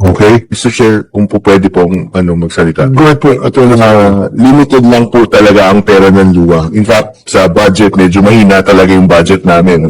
Okay? Mr. Chair, kung po pwede pong ano, magsalita. Go ahead po, Attorney. Ah, limited lang po talaga ang pera ng luwa. In fact, sa budget, medyo mahina talaga yung budget namin.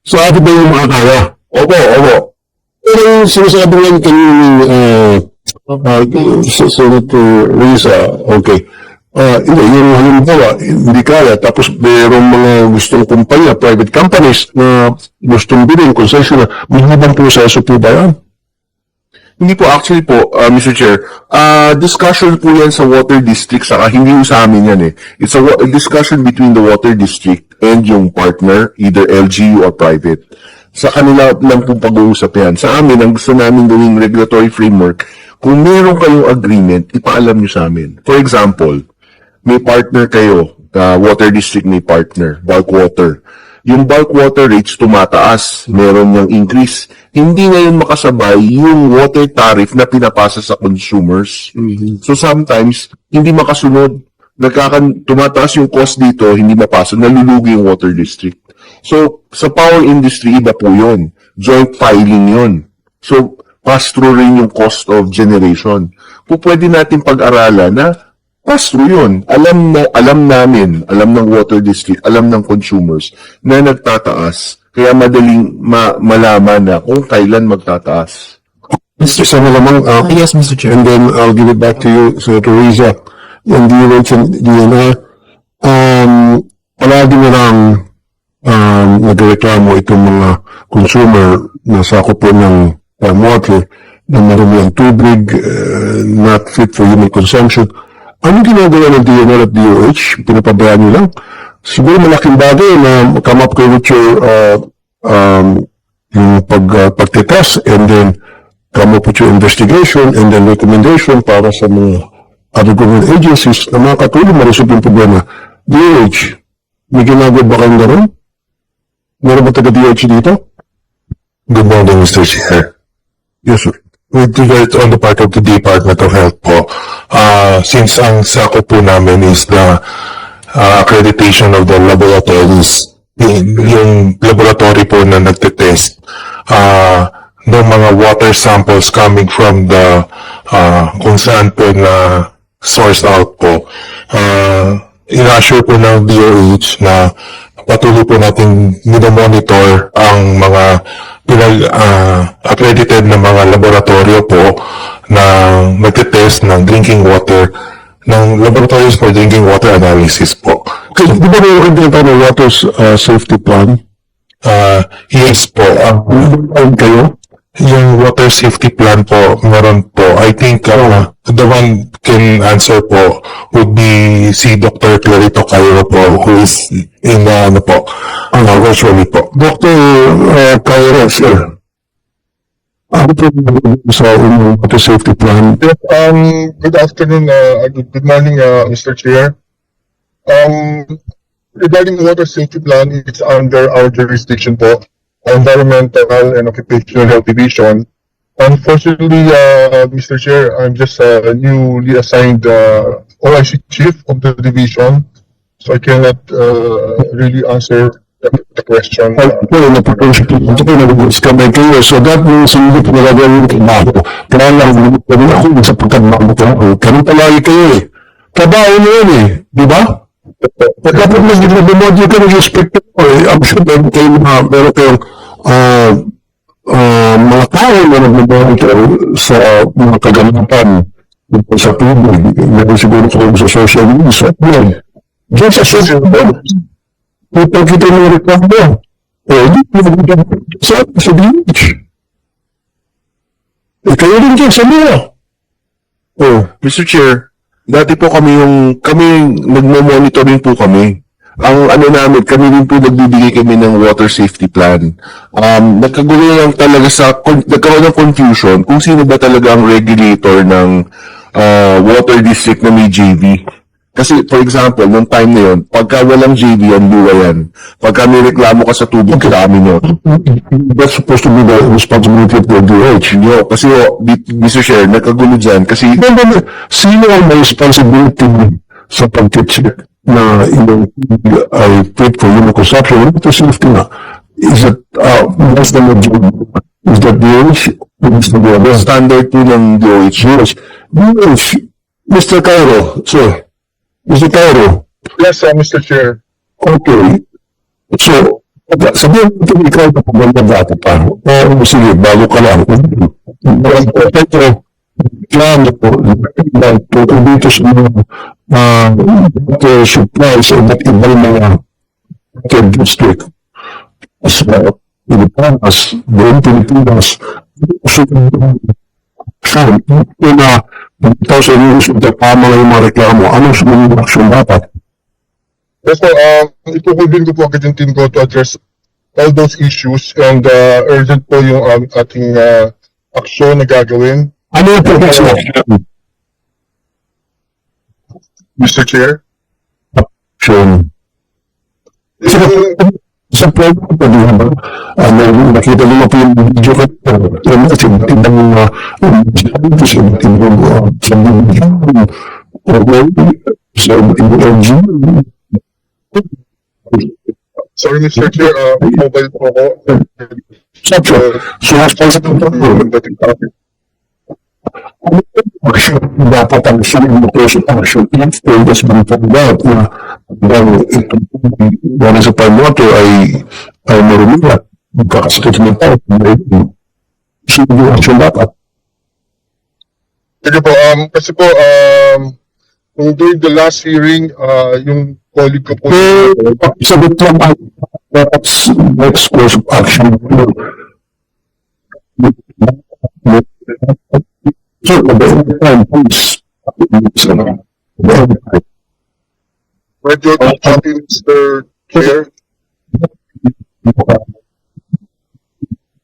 So, ato ba yung makakaya? Opo, opo. Pero yung sinasabi lang kanina ni uh, uh, Senator Risa, okay. Ah, hindi, yung halimbawa, hindi kaya, tapos mayroong mga gustong kumpanya, private companies na gustong bilhin, concession na, may ibang proseso po ba yan? Hindi po, actually po, uh, Mr. Chair, uh, discussion po yan sa water district, saka hindi po sa amin yan eh. It's a, a discussion between the water district and yung partner, either LGU or private. Sa kanila lang pong pag-uusap yan. Sa amin, ang gusto namin gawing regulatory framework, kung meron kayong agreement, ipaalam nyo sa amin. For example, may partner kayo, uh, water district may partner, bulk water. Yung bulk water rates tumataas, meron niyang increase. Hindi ngayon makasabay yung water tariff na pinapasa sa consumers. So sometimes, hindi makasunod. Nagkakan, tumataas yung cost dito, hindi mapasa, nalulugi yung water district. So, sa power industry, iba po yun. Joint filing yun. So, pass-through rin yung cost of generation. Kung pwede natin pag-aralan na pass-through yun. Alam na, alam namin, alam ng water district, alam ng consumers na nagtataas. Kaya madaling ma- malaman na kung kailan magtataas. Mr. Sana lamang, uh, Yes, Mr. Chair. and then I'll give it back to you, Senator Riza. And you mentioned DNR. Um, palagi na lang um, nagreklamo itong mga consumer na sakop po ng um, water na marami ang tubig, uh, not fit for human consumption. Ano ginagawa ng DNR at DOH? Pinapabayaan nyo lang? Siguro malaking bagay na come up kayo with your uh, um, yung pag, uh, pagtitest and then come up with your investigation and then recommendation para sa mga other government agencies na makakatulong ma-resolve yung problema. DOH, may ginagawa ba kayong gano'n? Meron ba taga-DOH dito? Good morning, Mr. Chair. Yes, sir. With regards on the part of the Department of Health po, uh, since ang sako po namin is the uh, accreditation of the laboratories, y- yung laboratory po na nagtetest uh, ng mga water samples coming from the uh, kung saan po na source out po, uh, ina-assure po ng DOH na patuloy po natin minomonitor ang mga pinag ah, accredited na mga laboratorio po na nagtitest ng drinking water ng laboratories for drinking water analysis po. Okay, di ba meron tinatawag na water uh, safety plan? Ah, yes po. Meron kayo? yung water safety plan po, meron po. I think ah, the one can answer po would be si Dr. Clarito Cairo po who is in uh, ano po, uh, virtually po. Dr. Uh, Cairo, sir. Ano po sa inyong water safety plan? Yes, um, good afternoon, uh, good, good morning, uh, Mr. Chair. Um, regarding the water safety plan, it's under our jurisdiction po, Environmental and Occupational Health Division. Unfortunately, uh, Mr. Chair, I'm just a newly assigned, uh, OIC Chief of the division, so I cannot, uh, really answer the, the question. Ay, Uh, po, napapagod ito po, nag-discover kayo. So that means hindi po nagagawin trabaho. Kaya lang, kami ako sa pagkadmao ko. Ganun palagi kayo eh. Trabaho nyo yun eh. Di ba? Pagkapag nag-demodyo ka ng inspector ko eh, I'm sure meron kayo mga, meron kayong ah, ah, mga tao na nag-monitor sa mga kaganapan sa tubig. Meron siguro kayo sa social media. Diyan sa social media. Kapag kita ng reklamo, eh, di po sa sa beach. Eh, kayo rin dyan sa mga. Oh, Mr. Chair, dati po kami yung, kami, nagmo-monitoring po kami. Ang ano namin, kami rin po nagbibigay kami ng water safety plan. Um, nagkagulo lang talaga sa, nagkaroon ng confusion kung sino ba talaga ang regulator ng uh, water district na may JV. Kasi, for example, nung time na yun, pagka walang JV, yan, luwa yan. Pagka may reklamo ka sa tubig, sa amin yun. that's supposed to be the responsibility of the DOH. Yo, kasi, oh, Mr. Chair, nagkagulo dyan. Kasi, Then, then, sino ang may responsibility sa pag-check na yung ay fit for human consumption? Water safety nga. is it, uh, less than a job? Is that the age? Is that the? Standard po ng DOH. DOH, Mr. Cairo, sir. Mr. Cairo, Yes, uh, Mr. Chair. okay. So, sabihin mo ito, ikaw na paganda dati pa. O, sige, bago ka lang. Ito, plan po, po dito sa mga uh, supply sa iba't ibang mga water district. As well, Pilipinas, buong Pilipinas, so, so, na, sa inyo, so, tama yung mga reklamo, anong sumunod na aksyon dapat? Yes po, um, itukulbin ko po agad yung team ko to address all those issues and uh, urgent po yung um, ating uh, aksyon na gagawin. Ano yung progress mo? Mr. Chair. Action. Yung, Sa program ko, di ba? Ano, nakita nyo po yung video ko. Yung kasi ibang mga sa ibang uh, sa ibang sa ibang NGO. sorry Mr. Chair, uh, mobile po ako. So, so, responsible po po. Action dapat ang implementation action if there has been found out na dahil ito wala sa water ay ay marumila magkakasakit ng tao so yung action dapat? Sige po, um, kasi po, um, kung during the last hearing, uh, yung colleague ko po, eh sagot lang ang next next course of action so at the end of time please medyo copy Mr. Chair.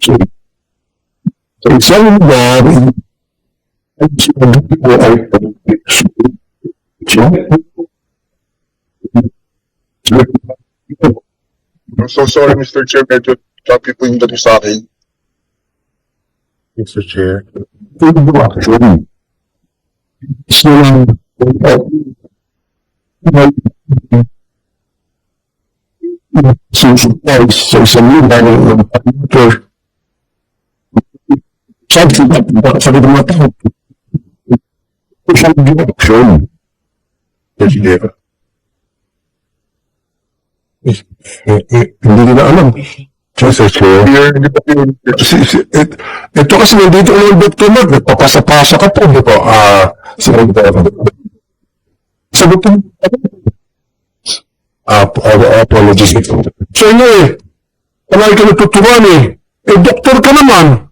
So, so isang lugar, ay sinabi ko ay so, I'm so sorry Mr. Chair, medyo copy po yung dati sa akin. Mr. Chair. Pwede mo action. So, susupply sa isang lugar ng computer. Sabi ko, sabi ko mga tao, sabi ko, action. Yes, Chair. Hindi nila alam. Mr. Chair. Yun. Si, si, et, ito kasi nandito ang Dr. Mark, nagpapasa-pasa ka po, di ba? Ah, ko, sabi ko, ah, apologies. So, ano eh, palagi ka natuturuan eh. Eh, doktor ka naman.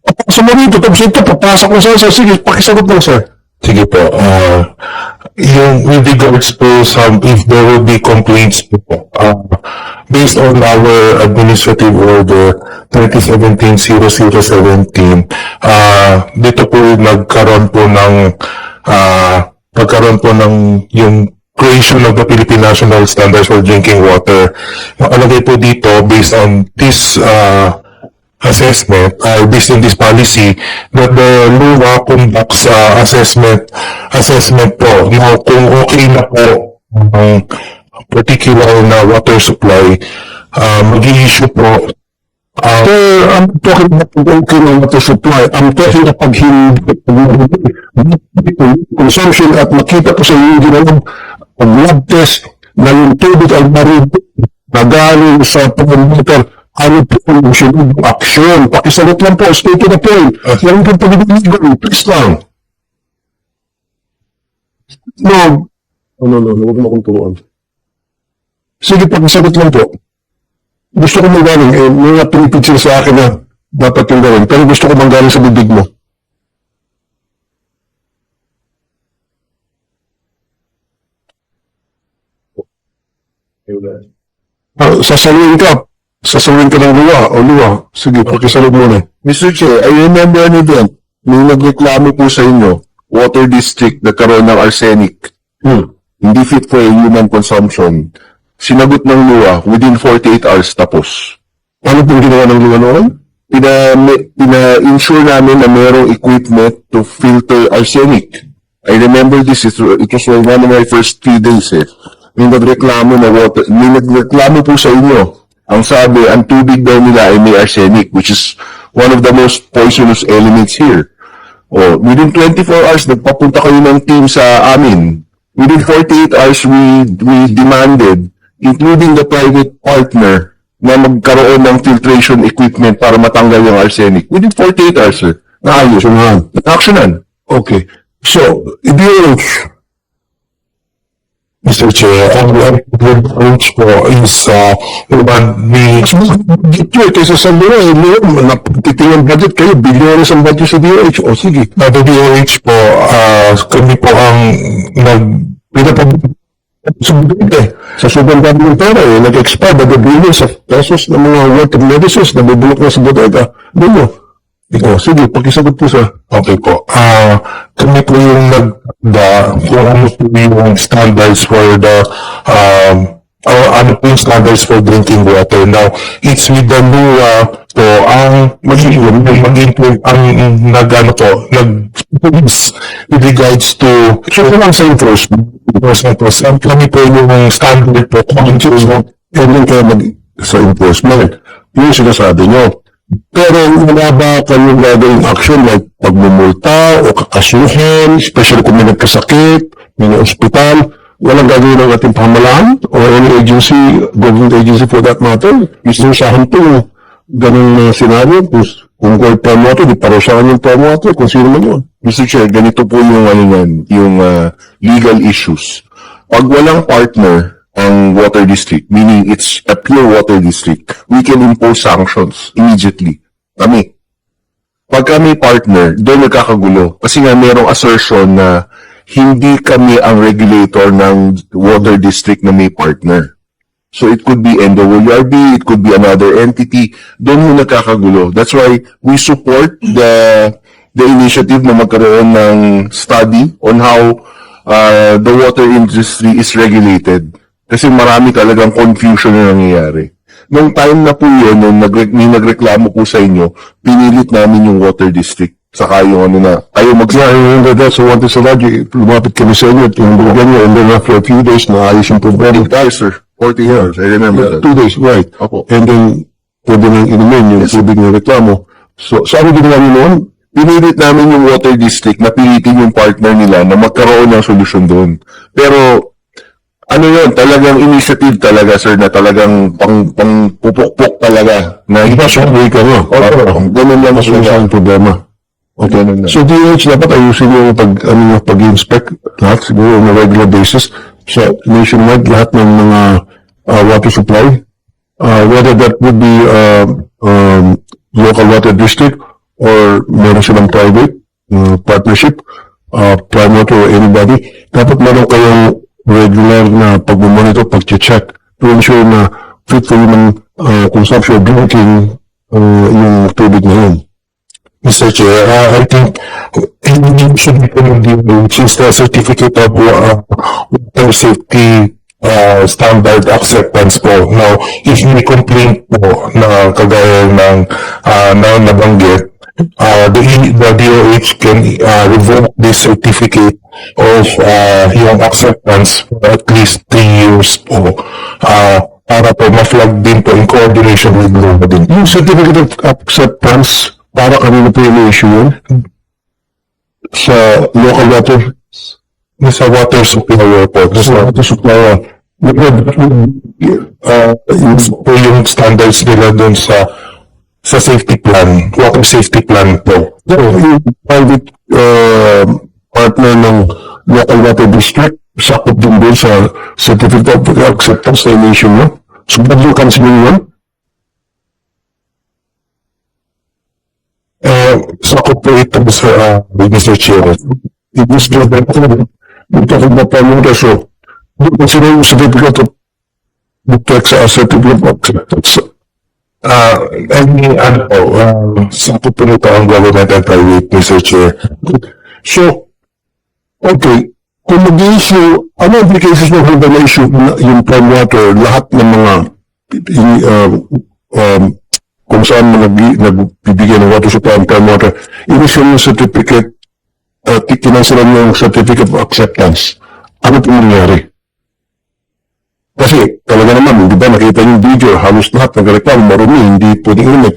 Papasa mo rito, tapos ito, papasa ko sa Sige, pakisagot lang, sir. Sige po. Uh, yung with regards po some if there will be complaints po uh, based on our administrative order 2017-0017 uh, dito po nagkaroon po ng uh, pagkaroon po ng yung creation of the Philippine National Standards for Drinking Water. Nakalagay po dito based on this uh, assessment or based on this policy that the LUA conducts uh, assessment assessment po na kung okay na po ang particular na water supply uh, mag-i-issue po uh, Sir, I'm talking about okay ng water supply. I'm talking about hindi consumption at makita ko sa iyo ginawang lab test na yung tubig ay marinig na galing sa pag-meter ano po yung sunod ng aksyon. Pakisagot lang po, stay to the point. Yan po pag-ibig please lang. No. No, no, no, huwag mo akong turuan. Sige, pakisagot lang po gusto ko manggaling, eh, may mga pinipicture sa akin na dapat yung gawin, pero gusto ko manggaling sa bibig mo. Ah, sasaluhin ka. Sasaluhin ka ng luwa o luwa. Sige, pakisalub muna. Mr. Chair, I remember an event nung nagreklamo po sa inyo, Water District, nagkaroon ng arsenic. Hmm. Hindi fit for human consumption. Sinagot ng luwa, within 48 hours tapos. Ano pong ginawa ng luwa noon? Pina, pina-insure namin na mayroong equipment to filter arsenic. I remember this, it, it was one of my first few days eh. May nagreklamo na water, may nagreklamo po sa inyo. Ang sabi, ang tubig daw nila ay may arsenic, which is one of the most poisonous elements here. O, within 24 hours, nagpapunta kayo ng team sa amin. Within 48 hours, we, we demanded, including the private partner, na magkaroon ng filtration equipment para matanggal yung arsenic. Within 48 hours, sir. Naayos. Actionan. Okay. So, DOH, Mr. Chair, ang ang approach po is uh, we Ito eh, kaysa sa mga, no, natitingan budget kayo, bilyones ang budget sa DOH. O sige, na the DOH po, uh, kami po ang nag pinapag submit eh. Sa sobrang dami ng pera eh, nag-expire by the billions of pesos ng mga worth of medicines na bubulok na sa. O, sige, pakisagot po sa Okay po. Ah, kami po yung nagda kung ano po yung standards for the um or ano po yung standards for drinking water. Now, it's with the NUA po ang mag-improve, mag-improve ang nag-ano po, nag with regards to So, kung lang sa enforcement, enforcement. So, kami po yung standard po kung ano yung and then kayo mag sa enforcement. Yun yung sinasabi nyo. Pero wala ba kayong gagawing action like pagmumulta o kakasuhan, especially kung may nagkasakit, may ospital, walang gagawin ng ating pamalaan or any agency, government agency for that matter. Inusahan po ganun na senaryo. Kung, kung gold promoter, di parusahan yung promoter, kung sino man yun. Mr. Chair, ganito po yung ano yan, yung ah, legal issues. Pag walang partner ang water district, meaning it's a pure water district, we can impose sanctions immediately. Kami. Pag kami partner, doon nagkakagulo. Kasi nga merong assertion na hindi kami ang regulator ng water district na may partner. So it could be NWRB, it could be another entity. Doon mo nagkakagulo. That's why we support the the initiative na magkaroon ng study on how uh, the water industry is regulated. Kasi marami talagang confusion na nangyayari. Nung time na po yun, nung nagre- may nagreklamo po sa inyo, pinilit namin yung water district. Saka yung ano na, kayo mag Yeah, I remember that. So, wanted sa lagi, lumapit kami sa inyo, tinumbugan nyo, and then after a few days, naayos yung problema. Guys, sir. 40 years. I remember that. Two days, right. Opo. And then, pwede nang inumin yung tubig na reklamo. So, saan ginawa nyo noon? pinilit namin yung water district na pilitin yung partner nila na magkaroon ng solusyon doon. Pero, ano yun, talagang initiative talaga, sir, na talagang pang, pang pupukpok talaga. Na Iba siya, hindi ka nga. Oo, ganun lang Mas ang problema. Okay. Ganun lang. So, DOH, dapat ayusin yung pag, ano, yung pag-inspect lahat siguro on a regular basis sa nationwide, lahat ng mga uh, water supply. Uh, whether that would be uh, um, local water district or meron silang private uh, partnership, uh, prime water or anybody, dapat meron kayong regular na pag-monitor, pag-check to ensure na fit for human uh, consumption or drinking uh, yung tubig na yun. Mr. Chair, uh, I think hindi should be which is the certificate of uh, water safety uh, standard acceptance po. Now, if may complaint po na kagaya ng uh, na nabanggit, uh, the, the DOH can uh, revoke this certificate of uh, yung acceptance for at least three years po. Uh, para po ma-flag din po in coordination with Luma din. Yung certificate of acceptance, para kanino po yung issue yun? Sa local water, sa water supplier po. sa water supplier. uh, po yung standards nila dun sa sa safety plan, water safety plan po. Yung private uh, partner ng local water district, sakop din din sa certificate of acceptance na issue mo. So, yung canceling yun? Uh, sakop po ito sa uh, Mr. Chair. It was just that, we're talking about private so, doon yung of defect sa certificate of acceptance. Uh, any, ano po, uh, sakop po nito ang government and private, Mr. So, okay, kung mag-issue, ano ang implications mo kung na-issue na- yung prime water, lahat ng mga i- uh, um, kung saan mo nag, nagbibigay ng water supply ang prime water, in-issue yung certificate, uh, kinansilan yung certificate of acceptance. Ano po nangyari? Kasi talaga naman, di ba nakita yung video, halos lahat nagreklamo marumi, hindi pwedeng inumin.